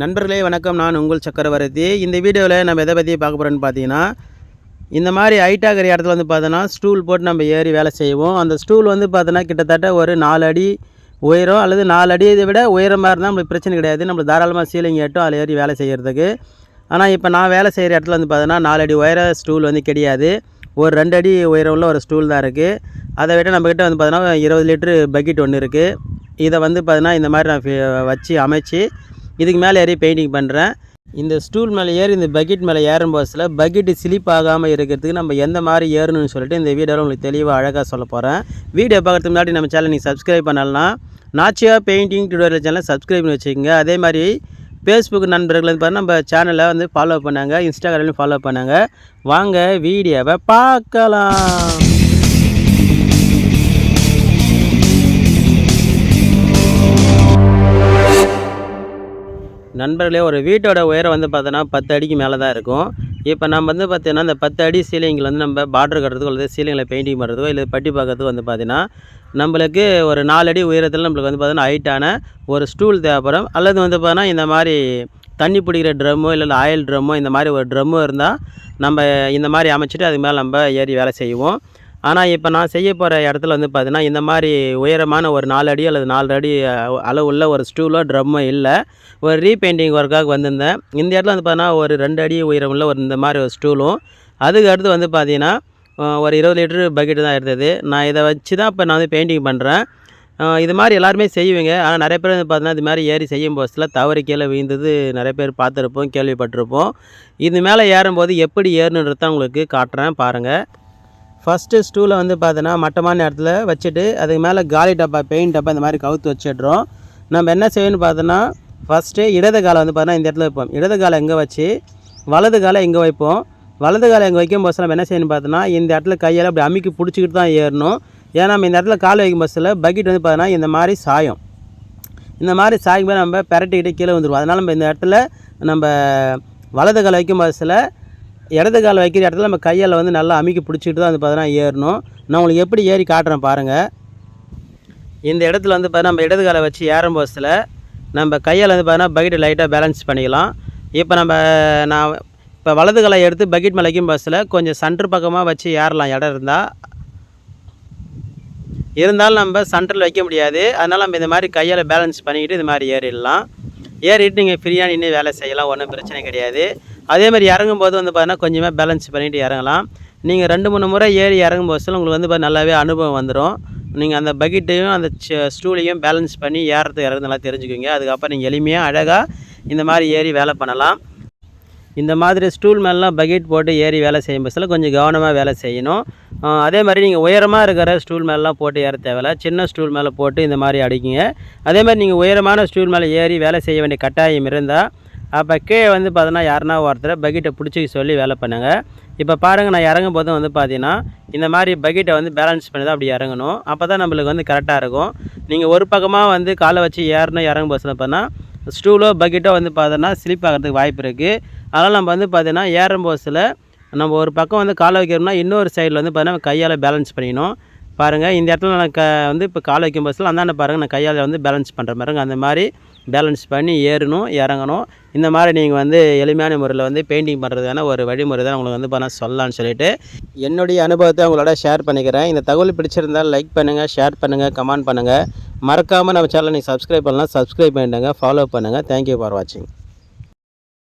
நண்பர்களே வணக்கம். நான் உங்கள் சக்கரவர்த்தி. இந்த வீடியோவில் நம்ம எதை பற்றி பார்க்க போகிறோன்னு பார்த்தீங்கன்னா இந்த மாதிரி ஹைட்டாகிற இடத்துல வந்து பார்த்தோன்னா ஸ்டூல் போட்டு நம்ம ஏறி வேலை செய்வோம். அந்த ஸ்டூல் வந்து பார்த்தோன்னா கிட்டத்தட்ட ஒரு நாலு அடி உயரம் அல்லது நாலு அடி இதை விட உயரமாக இருந்தால் நம்மளுக்கு பிரச்சனை கிடையாது. நம்மளுக்கு தாராளமாக சீலிங் ஏட்டும் அதில் ஏறி வேலை செய்கிறதுக்கு ஆனால் இப்போ நான் வேலை செய்கிற இடத்துல வந்து பார்த்தோன்னா நாலு அடி உயர ஸ்டூல் வந்து கிடையாது. ஒரு ரெண்டு அடி உயரம் உள்ள ஒரு ஸ்டூல் தான் இருக்குது அதை விட நம்மக்கிட்ட வந்து பார்த்தோன்னா இருபது லிட்ரு பக்கெட் ஒன்று இருக்குது இதை வந்து பார்த்தீங்கன்னா இந்த மாதிரி நான் வச்சு அமைச்சு இதுக்கு மேலே ஏறி பெயிண்டிங் பண்ணுறேன் இந்த ஸ்டூல் மேலே ஏறி இந்த பக்கெட் மேலே ஏறும் பஸ்ஸில் பக்கெட்டு ஸ்லிப் ஆகாமல் இருக்கிறதுக்கு நம்ம எந்த மாதிரி ஏறணும்னு சொல்லிட்டு இந்த வீடியோவில் உங்களுக்கு தெளிவாக அழகாக சொல்ல போகிறேன் வீடியோ பார்க்குறதுக்கு முன்னாடி நம்ம சேனல் நீங்கள் சப்ஸ்கிரைப் பண்ணலாம் Nachiya painting tutorial channel subscribe பண்ணி வச்சுக்கோங்க. அதே மாதிரி ஃபேஸ்புக் நண்பர்கள் வந்து நம்ம சேனலை வந்து ஃபாலோ பண்ணாங்க இன்ஸ்டாகிராம்லையும் ஃபாலோ பண்ணாங்க. வாங்க வீடியோவை பார்க்கலாம். நண்பர்களே ஒரு வீட்டோட உயரம் வந்து பார்த்தோன்னா பத்து அடிக்கு மேலே தான் இருக்கும். இப்போ நம்ம வந்து பார்த்தீங்கன்னா இந்த பத்து அடி சீலிங்கில் வந்து நம்ம பார்டர் கட்டுறதுக்கோ அல்லது சீலிங்கில் பெயிண்டிங் பண்ணுறதுக்கோ இல்லை பட்டி பார்க்கறதுக்கு வந்து பார்த்தீங்கன்னா நம்மளுக்கு ஒரு நாலு அடி உயரத்தில் நம்மளுக்கு வந்து பார்த்தீங்கன்னா ஹைட்டான ஒரு ஸ்டூல் தேவைப்படும். அல்லது வந்து பார்த்தீங்கன்னா இந்த மாதிரி தண்ணி பிடிக்கிற ட்ரம்மோ இல்லை ஆயில் ட்ரம்மோ இந்த மாதிரி ஒரு ட்ரம்மோ இருந்தால் நம்ம இந்த மாதிரி அமைச்சிட்டு அதுக்கு மேலே நம்ம ஏறி வேலை செய்வோம். ஆனால் இப்போ நான் செய்ய போகிற இடத்துல வந்து பார்த்தீங்கன்னா இந்த மாதிரி உயரமான ஒரு நாலு அடி அல்லது நாலு அடி அளவுள்ள ஒரு ஸ்டூலோ ட்ரம்மோ இல்லை. ஒரு ரீபெயிண்டிங் ஒர்க்காக வந்திருந்தேன். இந்த இடத்துல வந்து பார்த்தீங்கன்னா ஒரு ரெண்டு அடி உயரமுள்ள ஒரு இந்த மாதிரி ஒரு ஸ்டூலும். அதுக்கு அடுத்து வந்து பார்த்தீங்கன்னா ஒரு இருபது லிட்டரு பக்கெட்டு தான் இருந்தது நான் இதை வச்சு தான் இப்போ நான் வந்து பெயிண்டிங் பண்ணுறேன் இது மாதிரி எல்லாருமே செய்வீங்க. ஆனால் நிறைய பேர் வந்து பார்த்தீங்கன்னா இது மாதிரி ஏறி செய்யும் போஸ்டில் தவறு கீழே விழுந்தது நிறைய பேர் பார்த்துருப்போம் கேள்விப்பட்டிருப்போம். இது மேலே ஏறும்போது எப்படி ஏறணுன்றத உங்களுக்கு காட்டுறேன் பாருங்கள் ஃபஸ்ட்டு ஸ்டூவில் வந்து பார்த்தோன்னா மட்டமான இடத்துல வச்சுட்டு அதுக்கு மேலே காலி டப்பா பெயிண்ட் டப்பா இந்த மாதிரி கவுத்து வச்சிடுறோம். நம்ம என்ன செய்யணும்னு பார்த்தோன்னா ஃபஸ்ட்டு இடது காலை வந்து பார்த்தோன்னா இந்த இடத்துல வைப்போம். இடது காலை எங்கே வச்சு வலது காலை எங்கே வைப்போம். வலது காலை எங்கே வைக்கும் போது நம்ம என்ன செய்யணும் பார்த்தோன்னா இந்த இடத்துல கையால் அப்படி அமுக்கி பிடிச்சிக்கிட்டு தான் ஏறணும். ஏன்னா நம்ம இந்த இடத்துல கால் வைக்கும் பஸ்ஸில் பக்கெட் வந்து பார்த்தோன்னா இந்த மாதிரி சாயம். இந்த மாதிரி சாயும்போது போது நம்ம பெரட்டிக்கிட்டே கீழே வந்துடுவோம் அதனால் நம்ம இந்த இடத்துல நம்ம வலது காலை வைக்கும் பஸ்ஸில் இடது கால் வைக்கிற இடத்துல நம்ம கையால் வந்து நல்லா அமுக்கி பிடிச்சிட்டு தான் வந்து பார்த்தீங்கன்னா ஏறணும். நான் உங்களுக்கு எப்படி ஏறி காட்டுறேன் பாருங்கள் இந்த இடத்துல வந்து பார்த்தீங்கன்னா நம்ம இடது காலை வச்சு ஏறும் பஸ்ஸில் நம்ம கையால் வந்து பார்த்தீங்கன்னா பக்கெட் லைட்டாக பேலன்ஸ் பண்ணிக்கலாம். இப்போ நம்ம நான் இப்போ வலது காலை எடுத்து பக்கெட் மேலே வைக்கும் பஸ்ஸில் கொஞ்சம் சென்டர் பக்கமாக வச்சு ஏறலாம். இடம் இருந்தால் இருந்தாலும் நம்ம சென்டரில் வைக்க முடியாது. அதனால் நம்ம இந்த மாதிரி கையால் பேலன்ஸ் பண்ணிக்கிட்டு இது மாதிரி ஏறிடலாம். ஏறிட்டு நீங்கள் ஃப்ரீயாக நின்று வேலை செய்யலாம். ஒன்றும் பிரச்சனை கிடையாது. அதே மாதிரி இறங்கும்போது வந்து பார்த்தீங்கன்னா கொஞ்சமாக பேலன்ஸ் பண்ணிவிட்டு இறங்கலாம். நீங்கள் ரெண்டு மூணு முறை ஏறி இறங்கும் போது உங்களுக்கு வந்து பார்த்தா நல்லாவே அனுபவம் வந்துடும் நீங்கள் அந்த பக்கெட்டையும் அந்த ஸ்டூலையும் பேலன்ஸ் பண்ணி ஏறதுக்கு இறங்க நல்லா தெரிஞ்சுக்குவீங்க. அதுக்கப்புறம் நீங்கள் எளிமையாக அழகாக இந்த மாதிரி ஏறி வேலை பண்ணலாம். இந்த மாதிரி ஸ்டூல் மேலாம் பக்கெட் போட்டு ஏறி வேலை செய்யும் பஸ்ஸில் கொஞ்சம் கவனமாக வேலை செய்யணும். அதே மாதிரி நீங்கள் உயரமாக இருக்கிற ஸ்டூல் மேலாம் போட்டு ஏற தேவையில்ல. சின்ன ஸ்டூல் மேலே போட்டு இந்த மாதிரி அடிக்குங்க. அதே மாதிரி நீங்கள் உயரமான ஸ்டூல் மேலே ஏறி வேலை செய்ய வேண்டிய கட்டாயம் இருந்தால் அப்போ கீழே வந்து பார்த்தோன்னா யாருன்னா ஒருத்தர் பக்கெட்டை பிடிச்சிக்க சொல்லி வேலை பண்ணுங்க. இப்போ பாருங்கள் நான் இறங்கும் போதும் வந்து பார்த்தீங்கன்னா இந்த மாதிரி பக்கெட்டை வந்து பேலன்ஸ் பண்ணி தான் அப்படி இறங்கணும். அப்போ தான் நம்மளுக்கு வந்து கரெக்டாக இருக்கும். நீங்கள் ஒரு பக்கமாக வந்து காலை வச்சு ஏறணும் இறங்கும் போது பார்த்தா ஸ்டூலோ பக்கெட்டோ வந்து பார்த்தோன்னா ஸ்லிப் ஆகிறதுக்கு வாய்ப்பு இருக்குது அதனால் நம்ம வந்து பார்த்தீங்கன்னா ஏறும் போஸில் நம்ம ஒரு பக்கம் வந்து காலை வைக்கிறோம்னா இன்னொரு சைடில் வந்து பார்த்தீங்கன்னா கையால் பேலன்ஸ் பண்ணிக்கணும். பாருங்கள் இந்த இடத்துல நான் க வந்து இப்போ காலை வைக்கும் பஸ்ஸில் அந்தாண்ட பாருங்கள் நான் கையால் வந்து பேலன்ஸ் பண்ணுற மாதிரிங்க அந்த மாதிரி பேலன்ஸ் பண்ணி ஏறணும் இறங்கணும். இந்த மாதிரி நீங்கள் வந்து எளிமையான முறையில் வந்து பெயிண்டிங் பண்ணுறதுக்கான ஒரு வழிமுறை தான் உங்களுக்கு வந்து பண்ண சொல்லலாம்னு சொல்லிட்டு என்னுடைய அனுபவத்தை உங்களோட ஷேர் பண்ணிக்கிறேன். இந்த தகவல் பிடிச்சிருந்தால் லைக் பண்ணுங்கள் ஷேர் பண்ணுங்கள் கமெண்ட் பண்ணுங்கள் மறக்காமல் நம்ம சேனலை நீங்கள் சப்ஸ்கிரைப் பண்ணலாம் சப்ஸ்கிரைப் பண்ணிடுங்க ஃபாலோ பண்ணுங்கள் தேங்க்யூ ஃபார் வாட்சிங்